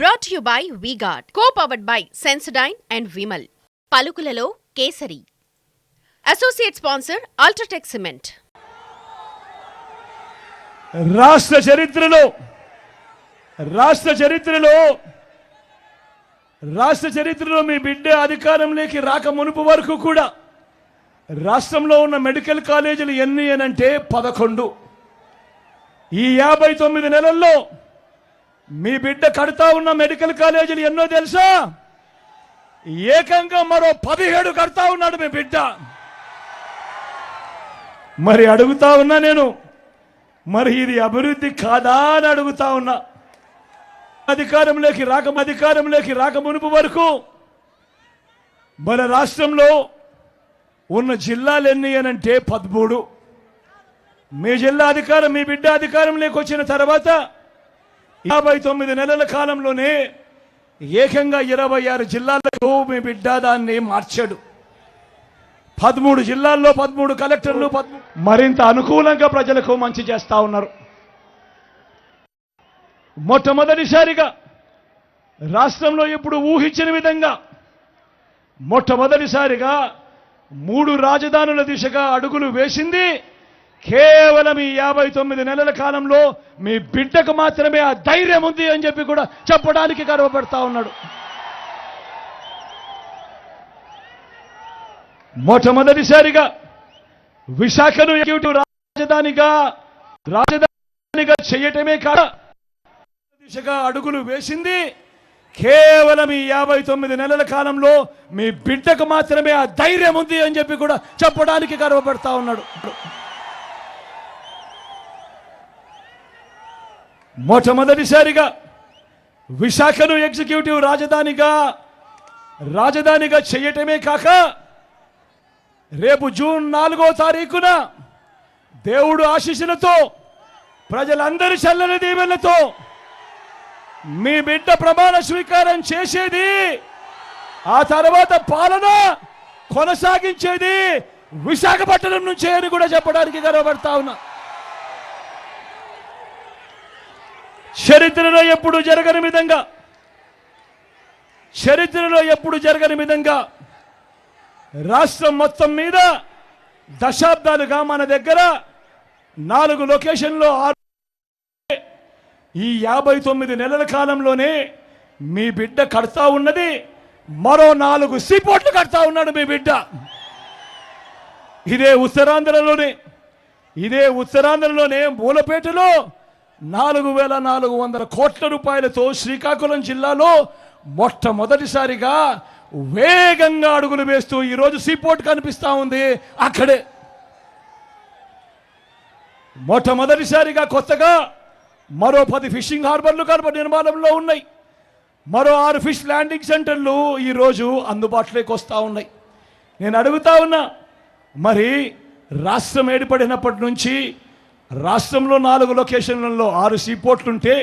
Brought you by V Guard co powered by Sensodyne and Vimal పలుకులలో kesari. Associate sponsor UltraTech cement రాష్ట్ర చరిత్రలో రాష్ట్ర చరిత్రలో రాష్ట్ర చరిత్రలో మీ బిడ్డ అధికారంలోకి రాక మునుపు వరకు కూడా రాష్ట్రంలో ఉన్న మెడికల్ కాలేజీలు ఎన్ని అనంటే పదకొండు. ఈ యాభై తొమ్మిది నెలల్లో మీ బిడ్డ కడతా ఉన్న మెడికల్ కాలేజీలు ఎన్నో తెలుసా? ఏకంగా మరో పదిహేడు కడతా ఉన్నాడు మీ బిడ్డ. మరి అడుగుతా ఉన్నా నేను. మరి ఇది అభివృద్ధి కాదా అని అడుగుతా ఉన్నా. అధికారంలోకి రాక అధికారంలోకి రాక మునుపు వరకు మన రాష్ట్రంలో ఉన్న జిల్లాలు ఎన్ని అనంటే పదమూడు. మీ జిల్లా అధికారం మీ బిడ్డ అధికారంలోకి వచ్చిన తర్వాత యాభై తొమ్మిది నెలల కాలంలోనే ఏకంగా ఇరవై ఆరు జిల్లాలకు మీ బిడ్డ దాన్ని మార్చాడు. పదమూడు జిల్లాల్లో పదమూడు కలెక్టర్లు మరింత అనుకూలంగా ప్రజలకు మంచి చేస్తా ఉన్నారు. మొట్టమొదటిసారిగా రాష్ట్రంలో ఇప్పుడు ఊహించిన విధంగా మొట్టమొదటిసారిగా మూడు రాజధానుల దిశగా అడుగులు వేసింది కేవలం ఈ యాభై తొమ్మిది నెలల కాలంలో మీ బిడ్డకు మాత్రమే ఆ ధైర్యం ఉంది అని చెప్పి కూడా చెప్పడానికి గర్వపడతా ఉన్నాడు. మొట్టమొదటిసారిగా విశాఖను రాజధానిగా రాజధానిగా చేయటమే కాక దిశగా అడుగులు వేసింది. కేవలం ఈ యాభై తొమ్మిది నెలల కాలంలో మీ బిడ్డకు మాత్రమే ఆ ధైర్యం ఉంది అని చెప్పి కూడా చెప్పడానికి గర్వపడతా ఉన్నాడు. మొట్టమొదటిసారిగా విశాఖను ఎగ్జిక్యూటివ్ రాజధానిగా రాజధానిగా చేయటమే కాక రేపు జూన్ నాలుగో తారీఖున దేవుడు ఆశీస్సులతో ప్రజలందరి చల్లని దీవెనలతో మీ బిడ్డ ప్రమాణ స్వీకారం చేసేది ఆ తర్వాత పాలన కొనసాగించేది విశాఖపట్నం నుంచే అని కూడా చెప్పడానికి గర్వపడతా ఉన్నా. చరిత్రలో ఎప్పుడు జరగని విధంగా చరిత్రలో ఎప్పుడు జరగని విధంగా రాష్ట్రం మొత్తం మీద దశాబ్దాలుగా మన దగ్గర నాలుగు లొకేషన్లో ఆరు ఈ యాభై తొమ్మిది నెలల కాలంలోనే మీ బిడ్డ కడతా ఉన్నది. మరో నాలుగు సీపోట్లు కడతా ఉన్నాడు మీ బిడ్డ. ఇదే ఉత్తరాంధ్రలోనే ఇదే ఉత్తరాంధ్రలోనే మూలపేటలో నాలుగు వేల నాలుగు వందల కోట్ల రూపాయలతో శ్రీకాకుళం జిల్లాలో మొట్టమొదటిసారిగా వేగంగా అడుగులు వేస్తూ ఈరోజు సీపోర్ట్ కనిపిస్తూ ఉంది. అక్కడే. మొట్టమొదటిసారిగా కొత్తగా మరో పది ఫిషింగ్ హార్బర్లు కనుక నిర్మాణంలో ఉన్నాయి. మరో ఆరు ఫిష్ ల్యాండింగ్ సెంటర్లు ఈరోజు అందుబాటులోకి వస్తూ ఉన్నాయి. నేను అడుగుతా ఉన్నా మరి రాష్ట్రం ఏర్పడినప్పటి నుంచి రాష్ట్రంలో నాలుగు లొకేషన్లలో ఆరు సీపోర్ట్లుంటే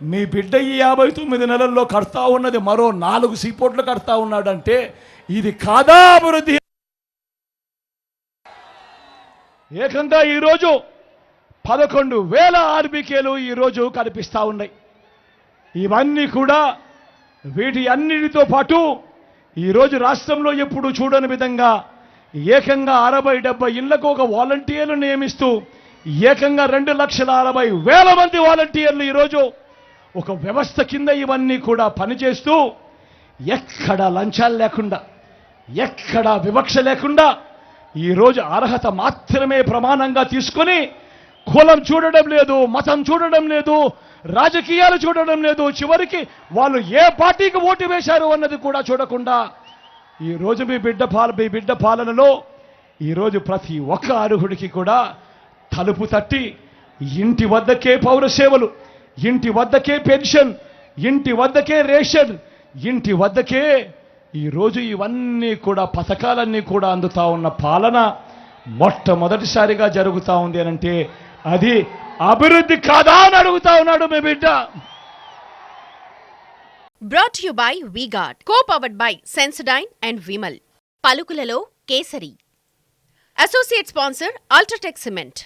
మీ బిడ్డ ఈ యాభై తొమ్మిది నెలల్లో కడతా ఉన్నది మరో నాలుగు సీపోర్ట్లు కడతా ఉన్నాడంటే ఇది కాదా అభివృద్ధి? ఏకంగా ఈరోజు పదకొండు వేల ఆర్బికేలు ఈరోజు కనిపిస్తూ ఉన్నాయి. ఇవన్నీ కూడా వీటి అన్నిటితో పాటు ఈరోజు రాష్ట్రంలో ఎప్పుడు చూడని విధంగా ఏకంగా అరవై డెబ్బై ఇళ్ళకు ఒక వాలంటీర్లు నియమిస్తూ ఏకంగా రెండు లక్షల అరవై వేల మంది వాలంటీర్లు ఈరోజు ఒక వ్యవస్థ కింద ఇవన్నీ కూడా పనిచేస్తూ ఎక్కడ లంచాలు లేకుండా ఎక్కడ వివక్ష లేకుండా ఈరోజు అర్హత మాత్రమే ప్రమాణంగా తీసుకొని కులం చూడడం లేదు మతం చూడడం లేదు రాజకీయాలు చూడడం లేదు చివరికి వాళ్ళు ఏ పార్టీకి ఓటు వేశారు అన్నది కూడా చూడకుండా ఈరోజు మీ బిడ్డ పాల మీ బిడ్డ పాలనలో ఈరోజు ప్రతి ఒక్క అర్హుడికి కూడా తలుపు తట్టి ఇంటి వద్దకే పౌర సేవలు ఇంటి వద్దకే పెన్షన్ ఇంటి వద్దకే రేషన్ ఇంటి వద్దకే ఈరోజు ఇవన్నీ కూడా పథకాలన్నీ కూడా అందుతా ఉన్న పాలన మొట్టమొదటిసారిగా జరుగుతూ ఉంది అంటే అది అభివృద్ధి కాదా అని అడుగుతా ఉన్నాడు మీ బిడ్డ. Brought you by V Guard co powered by Sensodyne and Vimal పలుకులలో kesari. Associate sponsor UltraTech cement